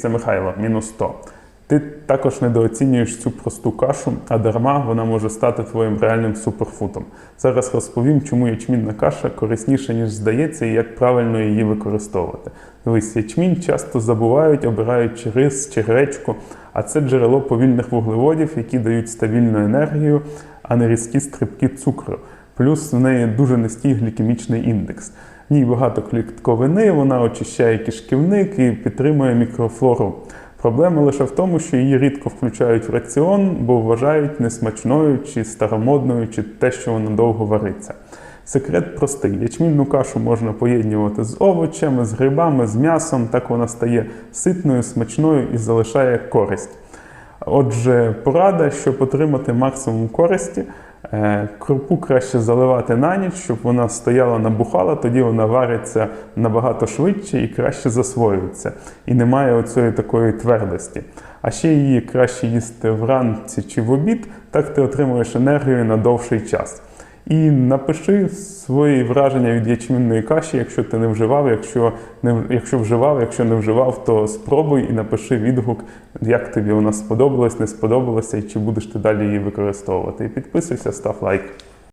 це Михайло, мінус 100. Ти також недооцінюєш цю просту кашу, а дарма вона може стати твоїм реальним суперфутом. Зараз розповім, чому ячмінна каша корисніша, ніж здається, і як правильно її використовувати. Дивись, ячмінь часто забувають, обираючи рис чи гречку, а це джерело повільних вуглеводів, які дають стабільну енергію, а не різкі стрибки цукру. Плюс в неї дуже низький глікемічний індекс. В ній багато клітковини, вона очищає кишківник і підтримує мікрофлору. Проблема лише в тому, що її рідко включають в раціон, бо вважають несмачною чи старомодною, чи те, що вона довго вариться. Секрет простий: ячмінну кашу можна поєднувати з овочами, з грибами, з м'ясом. Так вона стає ситною, смачною і залишає користь. Отже, порада, щоб отримати максимум користі, крупу краще заливати на ніч, щоб вона стояла набухала, тоді вона вариться набагато швидше і краще засвоюється. І немає оцієї такої твердості. А ще її краще їсти вранці чи в обід, так ти отримуєш енергію на довший час. І напиши свої враження від ячмінної каші, якщо ти не вживав, якщо не якщо вживав, якщо не вживав, то спробуй і напиши відгук, як тобі вона сподобалась, не сподобалася, і чи будеш ти далі її використовувати. І підписуйся, став лайк.